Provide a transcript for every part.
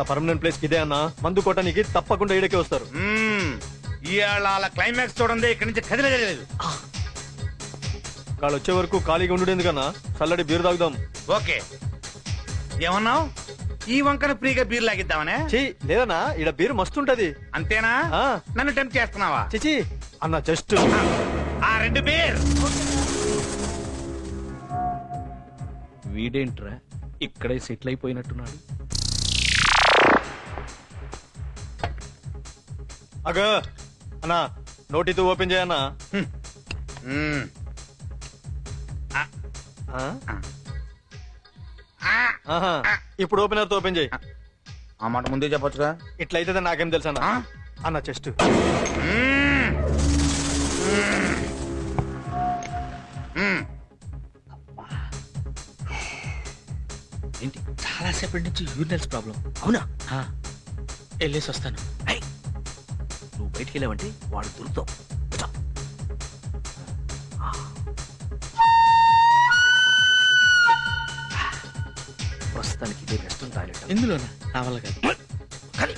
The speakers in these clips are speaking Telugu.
వాళ్ళ పర్మనెంట్ ప్లేస్ ఇదే అన్న. మందు కొట్టడానికి తప్పకుండా ఈడకే వస్తారు. ఇవాళ అలా క్లైమాక్స్ చూడండి ఇక్కడి నుంచి కదిలేదు వాళ్ళు వచ్చే వరకు ఖాళీగా ఉండు ఎందుకన్నా? చల్లడి బీరు తాగుదాం. ఓకే. ఏమన్నావు? ఈ వంకన ఫ్రీగా బీర్ లాగిద్దామనే? చీ లేదన్నా. ఈడ బీరు మస్తుంటది అంతేనా. నన్ను టెంప్ట్ చేస్తున్నావా? చిచి అన్న జస్ట్ ఆ రెండు బీర్ వీడేంట్రా? ఇక్కడే సెటిల్ అయిపోయినట్టున్నాడు. అగ అన్నా నోటితో ఓపెన్ చేయన్నా. ఇప్పుడు ఓపెనర్తో ఓపెన్ చేయి. ఆ. మాట ముందే చెప్పొచ్చుగా? ఇట్లయితే నాకేం తెలుసు అన్న? అన్న చెస్ట్. ఏంటి? చాలా సేపటి నుంచి యూరినల్స్ ప్రాబ్లం. అవునా? వెళ్ళేసి వస్తాను. నువ్వు బయటికి వెళ్ళావంటే వాడు దొరుకుతావు. ప్రస్తుతానికి ఇదే వెస్ట్రన్ టాయిలెట్. ఇందులోనా? నా వల్ల కాదు. కానీ.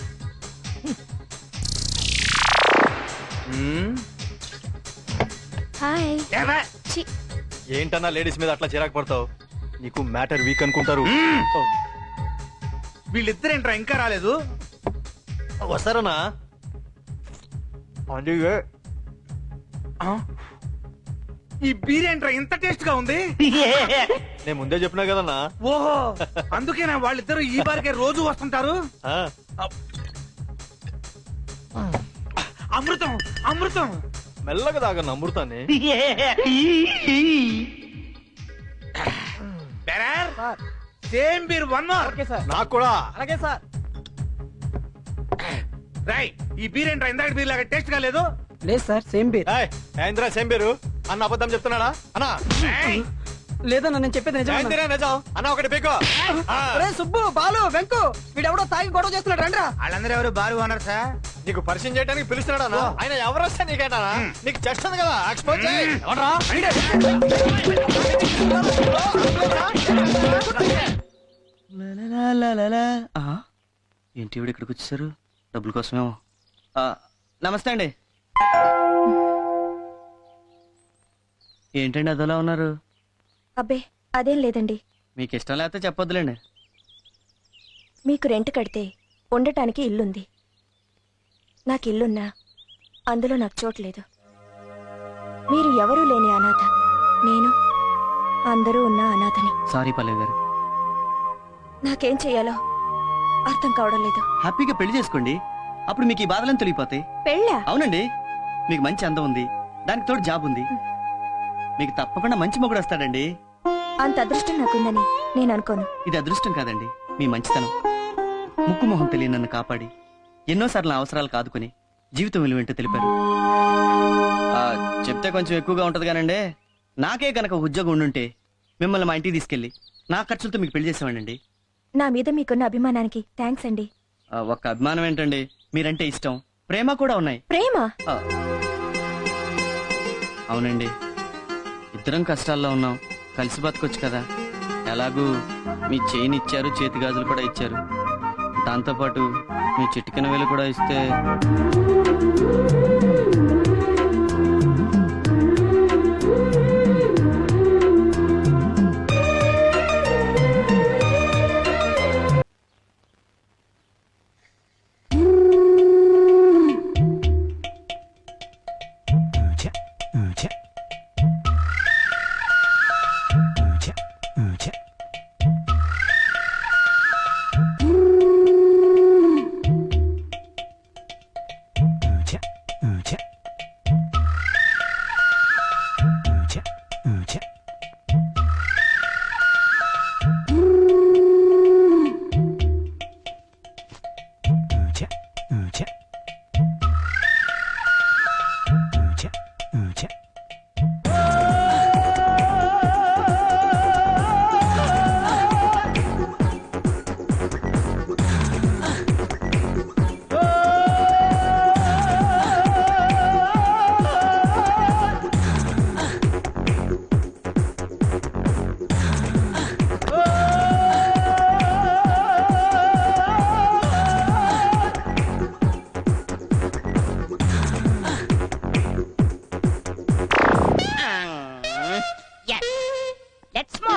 హాయ్. ఏంటన్నా లేడీస్ మీద అట్లా చిరాకు పడతావు? నీకు మ్యాటర్ వీక్ అనుకుంటారు. వీళ్ళిద్దరేంట్రా ఇంకా రాలేదు? వస్తారన్నా? ఈ బీర్ ఏంట్రా ఇంత టేస్ట్గా ఉంది నేను ముందే చెప్పినా కదన్నా? ఓహో అందుకేనా వాళ్ళిద్దరు ఈ బారికే రోజు వస్తుంటారు? ఆ, అమృతం అమృతం. మెల్లగా తాగన్న అమృతాన్ని. Bearer same beer one more. నాకు కూడా. అలాగే సార్. రై ఈ బీర్ ఏంట్రా? ఇందాక బీర్ లాగా టేస్ట్గా లేదు? లేదు సార్ సేమ్ బీర్. ఏయ్, ఏందిరా సేమ్ పేరు అన్న అబద్ధం చెప్తున్నాడా? అన్నా. లేదన్నా నేను చెప్పేది నిజం ఏందిరా నిజం. అన్న ఒకటి పీకో. ఆ, రే సుబ్బు బాలు వెంకు వీడెవడో తాగి గొడవ చేస్తున్నాడు రండ్రా. వాళ్ళందరూ ఎవరు? Bar owner sir? నీకు పరిచయం చేయడానికి పిలుస్తున్నాడా అన్న? ఆయన ఎవరు వస్తే నీకేటా నీకు చెస్ట్ ఉంది కదా ఎక్స్పోజ్ చేయి. ఎవడ్రా? ఏంటి ఇవిడ ఇక్కడికి వచ్చేసారు? డబ్బుల కోసమేమో. నమస్తే అండి. ఏంటండి అదోలా ఉన్నారు? అబ్బే అదేం లేదండి. మీకు ఇష్టం లేకపోతే చెప్పొద్దులేండి. మీకు రెంట్ కడితే ఉండటానికి ఇల్లుంది. నాకు ఇల్లున్నా అందులో నాకు చోట్లేదు మీరు ఎవరూ లేని అనాథ. నేను అందరూ ఉన్న అనాథని. సారీ పల్లవి గారు. నాకేం చెయ్యాలో? అర్థం కావడం లేదు. హ్యాపీగా పెళ్ళి చేసుకోండి. అప్పుడు మీకు ఈ బాధలను తొలగిపోతాయి. పెళ్ళా? అవునండి. మీకు మంచి అందం ఉంది. దానికి తోడు జాబ్ ఉంది. మీకు తప్పకుండా మంచి మొగుడు వస్తాడండి. అంత అదృష్టం నాకుందని నేను అనుకోను. ఇది అదృష్టం కాదండి. మీ మంచితనం. ముక్కు మొహం తెలియని నన్ను కాపాడి. ఎన్నోసార్లు నా అవసరాలు కాదుకొని జీవితం విలువేంటో తెలిపారు. ఆ, చెప్తే కొంచెం ఎక్కువగా ఉంటది కానండి. నాకే కనుక ఉద్యోగం ఉండుంటే మిమ్మల్ని మా ఇంటికి తీసుకెళ్ళి నా ఖర్చులతో మీకు పెళ్ళి చేసేవాడండి నా మీద మీకున్న అభిమానానికి థ్యాంక్స్ అండి. ఆ, ఒక్క అభిమానం ఏంటండి? మీరంటే ఇష్టం. ప్రేమ కూడా ఉన్నాయి. ప్రేమ? ఆ, అవునండి. ఇద్దరం కష్టాల్లో ఉన్నాం. కలిసి బతకొచ్చు కదా. ఎలాగూ మీ చైన్ ఇచ్చారు చేతి గాజులు కూడా ఇచ్చారు. దాంతోపాటు మీ చిటికెన వేలు కూడా ఇస్తే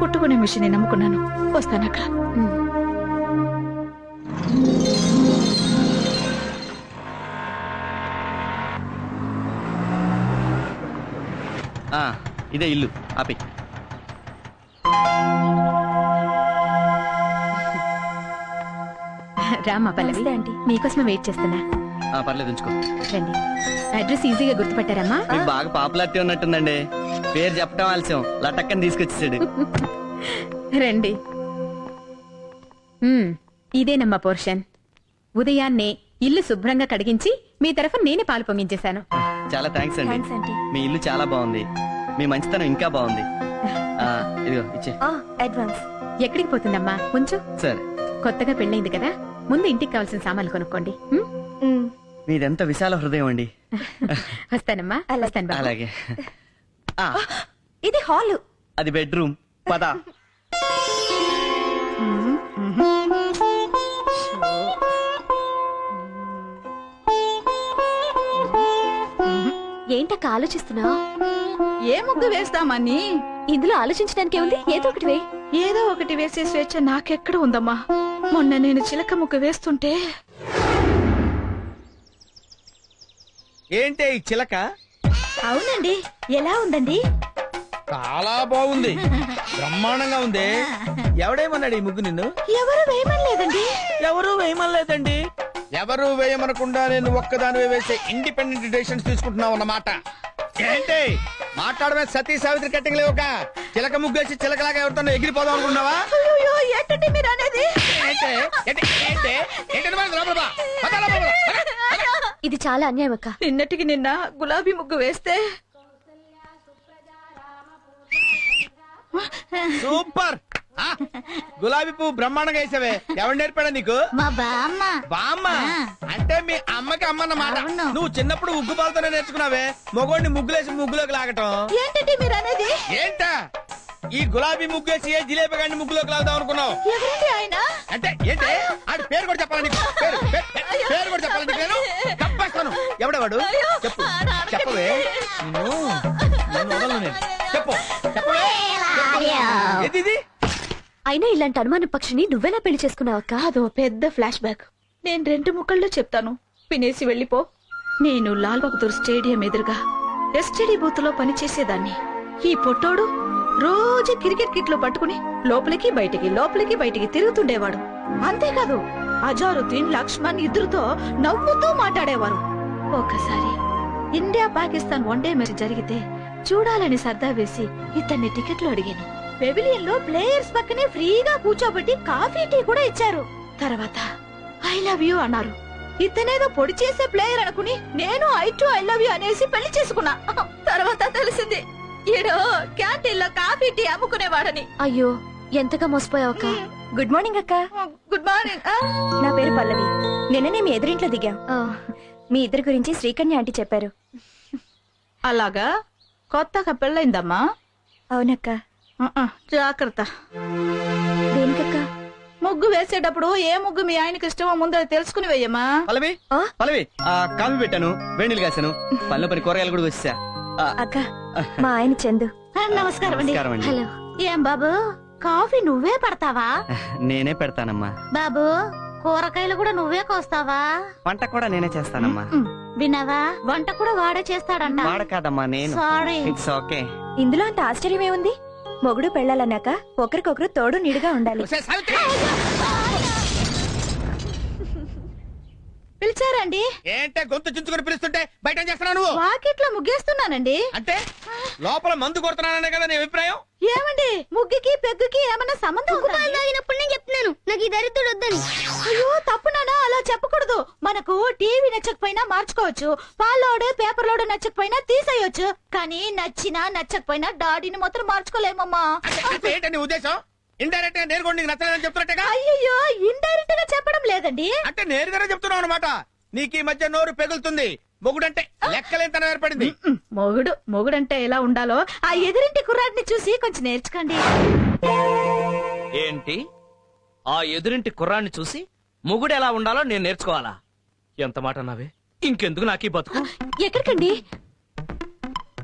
కుట్టుకునే మిషన్ నమ్ముకున్నాను. వస్తానక్క ఇదే ఇల్లు. ఆపి. రామ్మా పల్లవి. మీకోసమే వెయిట్ చేస్తున్నా. ఆ, పర్లేదు ఉంచుకో. రండి. అడ్రస్ ఈజీగా గుర్తుపట్టారమ్మా. మీకు బాగా పాపులారిటీ ఉన్నట్టుందండి. పేరు చెప్పడం ఆలస్యం. లటక్కని తీసుకొచ్చేసాడు. రండి. ఇదేనమ్మా పోర్షన్. ఉదయాన్నే ఇల్లు శుభ్రంగా కడిగించి మీ తరఫున నేనే పాలు పొంగించేశాను. చాలా థ్యాంక్స్ అండి. థ్యాంక్స్ ఆంటీ మీ ఇల్లు చాలా బాగుంది. మీ మంచితనం ఇంకా బాగుంది. ఆ, ఇదిగో ఇచ్చే. ఆ, అడ్వాన్స్. ఎక్కడికి పోతుందమ్మా? కొంచెం సరే. కొత్తగా పెళ్ళైంది కదా? ముందు ఇంటికి కావాల్సిన సామాన్లు కొనుక్కోండి. ఉమ్, మీదెంత విశాల హృదయం అండి. వస్తానమ్మా వస్తాను బాబు. అలాగే. ఆ, ఇది హాల్. అది బెడ్రూమ్. పద. ఏంటక్క ఆలోచిస్తున్నావు? ఏ ముగ్గు వేస్తామని ఇందులో ఆలోచించడానికి ఏముంది? ఏదో ఒకటి వే ఏదో ఒకటి వేసే స్వేచ్ఛ నాకెక్కడ ఉందమ్మా? మొన్న నేను చిలక ముగ్గు వేస్తుంటే ఏంటే ఈ చిలక? అవునండి. ఎలా ఉందండి? చాలా బాగుంది. బ్రహ్మాండంగా ఉంది. ఎవడేమన్నాడు ఈ ముగ్గు నిన్ను? ఎవరు వేయమనలేదండి? ఎవరు వేయమనలేదండి? ఎవరు వేయమనకుండా నేను ఒక్కదాని వేసే ఇండిపెండెంట్ డెసిషన్స్ తీసుకుంటున్నావు అన్నమాట. ఏంటి? మాట్లాడమే సతీ సావిత్రి కట్టింగ్ లేవుక చిలక ముగ్గేసి చిలకలాగా ఎవరితో ఎగిరిపోదాం అనుకున్నావా? ఏంటి? ఏంటి? ఏంటి? ఇది చాలా అన్యాయం అక్క. నిన్నటికి నిన్న గులాబీ ముగ్గు వేస్తే. సూపర్. గులాబీ పువ్వు బ్రహ్మాండంగా వేసావే. ఎవరు నేర్పాడా నీకు? మా బామ్మ. బామ్మ? అంటే మీ అమ్మకి అమ్మన్నమాట అవును. నువ్వు చిన్నప్పుడు ఉగ్గు పాలతోనే నేర్చుకున్నావే. మగోడిని ముగ్గులేసి ముగ్గులోకి లాగటం. ఏంటండి మీరు అనేది ఏంటా? ఈ గులాబీ ముగ్గేసి ఏ జిలేబీ గాడిని ముగ్గులోకి లాగుదాం అనుకున్నావు? ఎవరండి ఆయన? అంటే ఏంటి? ఆడి పేరు కూడా చెప్పాలి నీకు? పేరు పేరు కూడా చెప్పాలి నీకు నేను? తప్పేస్తాను ఎవడవాడు? చెప్పు. చెప్పవే. నిన్ను నిన్ను వదలను నేను. చెప్పు. చెప్పవే చెప్పు. ఏది ఇది? అయినా ఇలాంటి అనుమాన పక్షిని నువ్వెలా పెళ్ళి చేసుకున్నావు? అక్క అదో పెద్ద ఫ్లాష్ బ్యాక్. నేను రెండు ముక్కల్లో చెప్తాను. వినేసి వెళ్ళిపో. నేను లాల్ బహదూర్ స్టేడియం ఎదురుగా ఎస్టీడీ బూత్లో పనిచేసేదాన్ని. ఈ పొట్టోడు రోజు క్రికెట్ కిట్లు పట్టుకుని లోపలికి బయటికి లోపలికి బయటికి తిరుగుతుండేవాడు. అంతేకాదు అజారుద్దీన్ లక్ష్మణ్ ఇద్దరుతో నవ్వుతూ మాట్లాడేవారు. ఒకసారి ఇండియా పాకిస్తాన్ వన్డే మ్యాచ్ జరిగితే చూడాలని సర్దా వేసి ఇతన్ని టికెట్లు అడిగాను. పెవిలియన్లో ప్లేయర్స్ పక్కనే ఫ్రీగా కూర్చోబెట్టి కాఫీ టీ కూడా ఇచ్చారు. తర్వాత ఐ లవ్ యూ అన్నారు. ఇతనేదో పొడి చేసే ప్లేయర్ అనుకుని నేను I to I love you అనేసి పెళ్ళి చేసుకున్నా. తర్వాత తెలిసింది ఈడు క్యాంటీన్లో కాఫీ టీ అమ్ముకునేవాడని. అయ్యో ఎంతగా మోసపోయావు అక్క. గుడ్ మార్నింగ్ అక్క. Good morning. నా పేరు పల్లవి. నిన్ననే మీ ఎదురింట్లో దిగాం. మీ ఇద్దరి గురించి శ్రీకన్య ఆంటీ చెప్పారు. అలాగా? కొత్తగా పెళ్ళైందమ్మా? అవునక్క. ఆ, జాగ్రత్త. దేనికక్క? ముగ్గు వేసేటప్పుడు ఏ ముగ్గు మీ ఆయనకి ఇష్టమో ముందు అది తెలుసుకుని వెయ్యమ్మా. పల్లవి ఆ? పల్లవి ఆ కాఫీ పెట్టాను వేణీలు కాశాను పనిలో పని కూరగాయలు కూడా వచ్చా అక్క మా ఆయన చందు. నమస్కారం అండి. నమస్కారం అండి. హలో. ఏం బాబు కాఫీ నువ్వే పడతావా? నేనే పెడతానమ్మా. బాబు కూరగాయలు కూడా నువ్వే కోస్తావా? వంట కూడా నేనే చేస్తానమ్మా. విన్నావా? వంట కూడా వాడే చేస్తాడంట. వాడ కాదమ్మా నేను. సారీ ఇట్స్ ఓకే ఇందులో అంత ఆశ్చర్యం ఏముంది మొగుడు పెళ్ళాలన్నాక ఒకరికొకరు తోడు నిడుగా ఉండాలి. సావిత్రి! పిలిచారండి. ఏంటే గొంతు చించుకొని పిలుస్తుంటే బయట ఏం చేస్తున్నావు నువ్వు? వాకిట్లో ముగ్గేస్తున్నానండి. అంటే లోపల మందు కొడుతున్నాననే కదా నీ అభిప్రాయం? ఏమండి ముగ్గుకి పెగ్గుకి ఏమన్నా సంబంధం ఉందా? తాగినప్పుడు నేను చెప్తున్నాను. నాకు ఈ దరిద్రుడు వద్దని. అయ్యో తప్పునానా అలా చెప్పకూడదు. మనకు టీవీ నచ్చకపోయినా మార్చుకోవచ్చు. పాలోడు పేపర్ లోడు నచ్చకపోయినా తీసేయొచ్చు. కానీ నచ్చినా నచ్చకపోయినా డాడీని మాత్రం మార్చుకోలేమమ్మా. అంటే అంటే ఏంటి నీ ఉద్దేశం? ఇండైరెక్ట్గా కూడా నీకు నచ్చలేదని చెప్తున్నట్టుగా? అయ్యయ్యో ఇండైరెక్ట్గా చెప్పడం లేదండి. అంటే నేరుగానే చెప్తున్నావు అనమాట నీకు ఈ మధ్య నోరు పెగులుతుంది. మొగుడంటే లెక్కలేంతనం ఏర్పడింది. మొగుడు మొగుడంటే ఎలా ఉండాలో ఆ ఎదురింటి కుర్రాడిని చూసి కొంచెం నేర్చుకోండి. ఏంటి? ఆ ఎదురింటి కుర్రాన్ని చూసి మొగుడు ఎలా ఉండాలో నేను నేర్చుకోవాలా? ఎంత మాట అన్నావే? ఇంకెందుకు నాకు ఈ బతుకు? ఎక్కడికండి?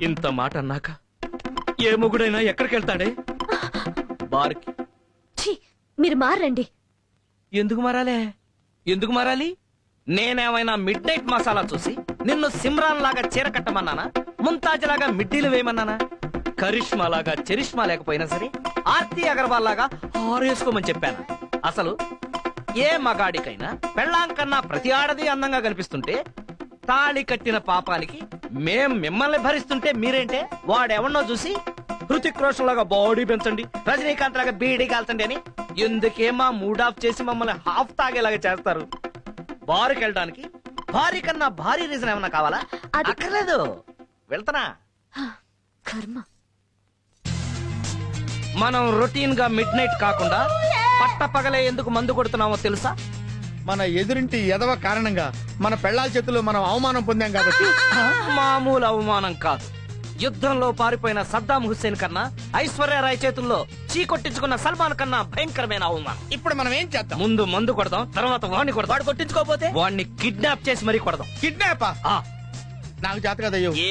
ఇంత మాట అన్నాక ఏ మొగుడైనా ఎక్కడికి వెళ్తాడే బార్కి. మీరు మారండి. ఎందుకు మారాలే? ఎందుకు మారాలి? నేనేమైనా మిడ్ నైట్ మసాలా చూసి నిన్ను సిమ్రాన్ లాగా చీర కట్టమన్నానా? ముంతాజ్ లాగా మిడ్డీలు వేయమన్నానా? కరిష్మా లాగా చరిష్మా లేకపోయినా సరే ఆర్తి అగర్వాల్ లాగా ఆరేసుకోమని చెప్పాను. అసలు ఏ మగాడికైనా పెళ్ళాం కన్నా ప్రతి ఆడది అందంగా కనిపిస్తుంటే తాళి కట్టిన పాపానికి మేం మిమ్మల్ని భరిస్తుంటే మీరేంటే? వాడెవన్నో చూసి హృతిక్ రోషన్ లాగా బాడీ పెంచండి. రజనీకాంత్ లాగా బీడీ కాల్చండి అని ఎందుకే మా మూడ్ ఆఫ్ చేసి మమ్మల్ని హాఫ్ తాగేలాగా చేస్తారు? బారుకి వెళ్ళడానికి భారీ కన్నా భారీ రీజన్ ఏమన్నా కావాలా? అది- అక్కర్లేదు. వెళ్తానా? కర్మ. మనం రొటీన్గా మిడ్ నైట్ కాకుండా పట్ట పగలే ఎందుకు మందు కొడుతున్నామో తెలుసా? మన ఎదురింటి ఎదవ కారణంగా మన పెళ్ళాల చేతుల్లో మనం అవమానం పొందాం కాబట్టి. మామూలు అవమానం కాదు. యుద్ధంలో పారిపోయిన సద్దాం హుస్సేన్ కన్నా ఐశ్వర్యరాయ్ చేతుల్లో చీకొట్టించుకున్న సల్మాన్ కన్నా భయంకరమైన అవమానం. ఇప్పుడు మనం ఏం చేద్దాం? ముందు మందు కొడదాం తర్వాత వాడిని కొడదాం. వాడు కొట్టించుకోపోతే వాడిని కిడ్నాప్ చేసి మరీ కొడదాం. కిడ్నాపా? నాకు ఏ